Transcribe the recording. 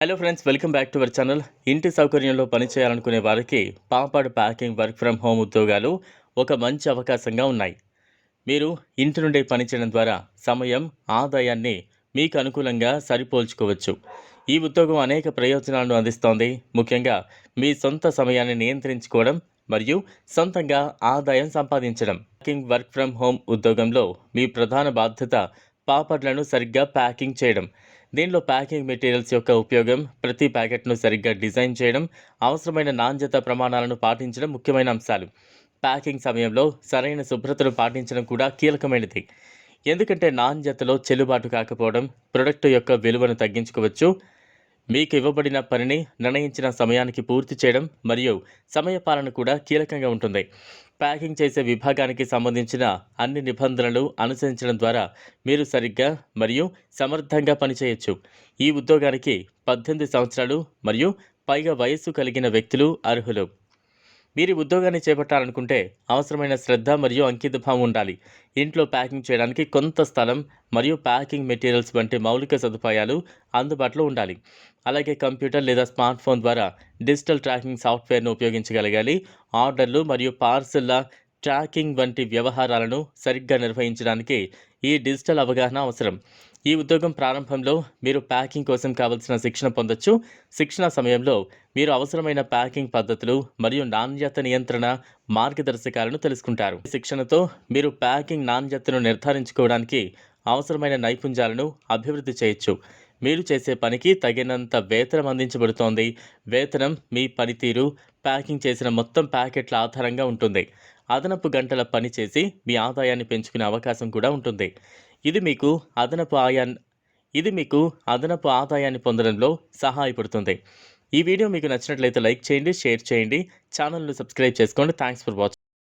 Hello friends welcome back to our channel ఇంటి సౌకర్యంలో పనిచేయాలనుకునే వారికి పాపాడు ప్యాకింగ్ వర్క్ ఫ్రమ్ హోమ్ ఉద్యోగాలు ఒక మంచి అవకాశంగా ఉన్నాయి. మీరు ఇంటి నుండి పనిచేయడం ద్వారా సమయం ఆదాయాన్ని మీకు అనుకూలంగా సరిపోల్చుకోవచ్చు. ఈ ఉద్యోగం అనేక ప్రయోజనాలను అందిస్తోంది. ముఖ్యంగా మీ సొంత సమయాన్ని నియంత్రించుకోవడం మరియు సొంతంగా ఆదాయం సంపాదించడం. ప్యాకింగ్ వర్క్ ఫ్రమ్ హోమ్ ఉద్యోగంలో మీ ప్రధాన బాధ్యత పాపడ్లను సరిగ్గా ప్యాకింగ్ చేయడం. దీనిలో ప్యాకింగ్ మెటీరియల్స్ యొక్క ఉపయోగం ప్రతి ప్యాకెట్ను సరిగ్గా డిజైన్ చేయడం అవసరమైన నాణ్యత ప్రమాణాలను పాటించడం ముఖ్యమైన అంశాలు. ప్యాకింగ్ సమయంలో సరైన శుభ్రతను పాటించడం కూడా కీలకమైనది. ఎందుకంటే నాణ్యతలో చెల్లుబాటు కాకపోవడం ప్రొడక్ట్ యొక్క విలువను తగ్గించుకోవచ్చు. మీకు ఇవ్వబడిన పనిని నిర్ణయించిన సమయానికి పూర్తి చేయడం మరియు సమయపాలన కూడా కీలకంగా ఉంటుంది. ప్యాకింగ్ చేసే విభాగానికి సంబంధించిన అన్ని నిబంధనలు అనుసరించడం ద్వారా మీరు సరిగ్గా మరియు సమర్థంగా పనిచేయవచ్చు ఈ ఉద్యోగానికి పద్దెనిమిది సంవత్సరాలు మరియు పైగా వయస్సు కలిగిన వ్యక్తులు అర్హులు. మీరు ఉద్యోగాన్ని చేపట్టాలనుకుంటే అవసరమైన శ్రద్ధ మరియు అంకితభావం ఉండాలి. ఇంట్లో ప్యాకింగ్ చేయడానికి కొంత స్థలం మరియు ప్యాకింగ్ మెటీరియల్స్ వంటి మౌలిక సదుపాయాలు అందుబాటులో ఉండాలి. అలాగే కంప్యూటర్ లేదా స్మార్ట్ ఫోన్ ద్వారా డిజిటల్ ట్రాకింగ్ సాఫ్ట్వేర్ను ఉపయోగించగలగాలి. ఆర్డర్లు మరియు పార్సిల్ల ట్రాకింగ్ వంటి వ్యవహారాలను సరిగ్గా నిర్వహించడానికి ఈ డిజిటల్ అవగాహన అవసరం. ఈ ఉద్యోగం ప్రారంభంలో మీరు ప్యాకింగ్ కోసం కావలసిన శిక్షణ పొందొచ్చు. శిక్షణ సమయంలో మీరు అవసరమైన ప్యాకింగ్ పద్ధతులు మరియు నాణ్యత నియంత్రణ మార్గదర్శకాలను తెలుసుకుంటారు. శిక్షణతో మీరు ప్యాకింగ్ నాణ్యతను నిర్ధారించుకోవడానికి అవసరమైన నైపుణ్యాలను అభివృద్ధి చేయొచ్చు. మీరు చేసే పనికి తగినంత వేతనం అందించబడుతోంది. వేతనం మీ పనితీరు ప్యాకింగ్ చేసిన మొత్తం ప్యాకెట్ల ఆధారంగా ఉంటుంది. అదనపు గంటల పని చేసి మీ ఆదాయాన్ని పెంచుకునే అవకాశం కూడా ఉంటుంది. ఇది మీకు అదనపు ఆయా ఇది మీకు అదనపు ఆదాయాన్ని పొందడంలో సహాయపడుతుంది. ఈ వీడియో మీకు నచ్చినట్లయితే లైక్ చేయండి షేర్ చేయండి. ఛానల్ను సబ్స్క్రైబ్ చేసుకోండి. Thanks for watching